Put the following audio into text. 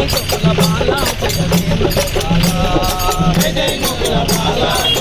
బాల జయ Venugopala జయ జయ Gokula బాల